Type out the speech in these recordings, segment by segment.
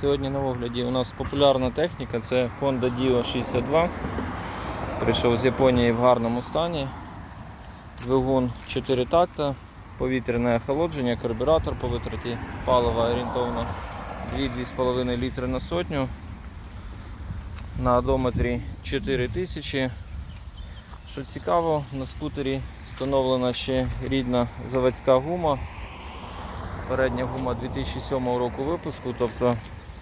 Сьогодні на огляді у нас популярна техніка, це Honda Dio 62. Прийшов з Японії в гарному стані. Двигун 4 такта, повітряне охолодження, карбюратор по витраті палива орієнтовно 2-2,5 літри на сотню. На одометрі 4000. Що цікаво, на скутері встановлена ще рідна заводська гума. Передня гума 2007 року випуску, тобто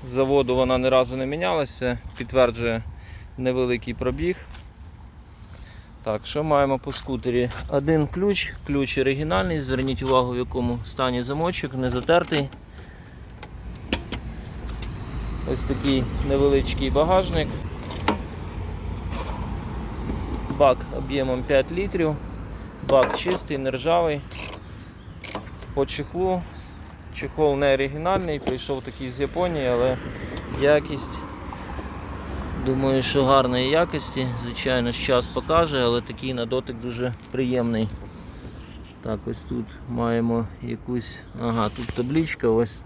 заводу вона ні разу не мінялася, підтверджує невеликий пробіг. Так, що маємо по скутері? Один ключ, ключ оригінальний, зверніть увагу, в якому стані замочок, не затертий. Ось такий невеличкий багажник. Бак об'ємом 5 літрів, бак чистий, нержавий. По чехлу Чехол не оригінальний, прийшов такий з Японії, але якість, думаю, що гарної якості. Звичайно, час покаже, але такий на дотик дуже приємний. Так, ось тут маємо якусь. Ага, тут табличка, ось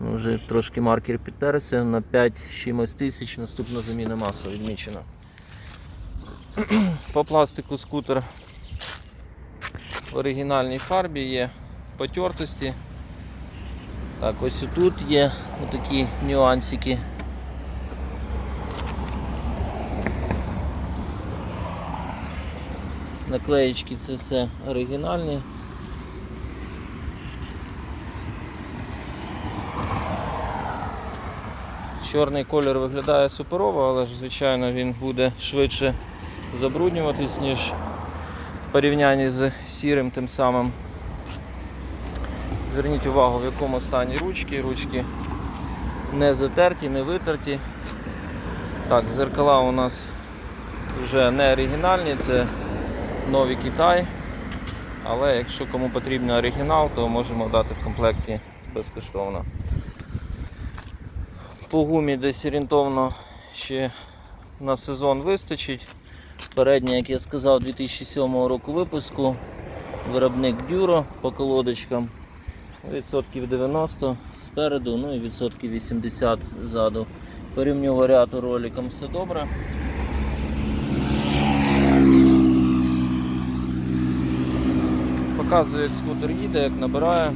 ну, вже трошки маркер підтерся на 5 з чимось тисяч, наступна заміна масла відмічена. По пластику скутер в оригінальній фарбі є потертості. Так, ось і тут є отакі нюансики. Наклеєчки це все оригінальні. Чорний колір виглядає суперово, але ж звичайно він буде швидше забруднюватись, ніж в порівнянні з сірим тим самим. Зверніть увагу, в якому стані ручки. Ручки не затерті, не витерті. Так, зеркала у нас вже не оригінальні, це нові Китай. Але якщо кому потрібен оригінал, то можемо дати в комплекті безкоштовно. По гумі десь орієнтовно ще на сезон вистачить. Передня, як я сказав, 2007 року випуску. Виробник Дюро по колодочкам. Відсотків 90 спереду, ну і відсотків 80 ззаду. Порівню варіатор роликом все добре. Показую, як скутер їде, як набирає.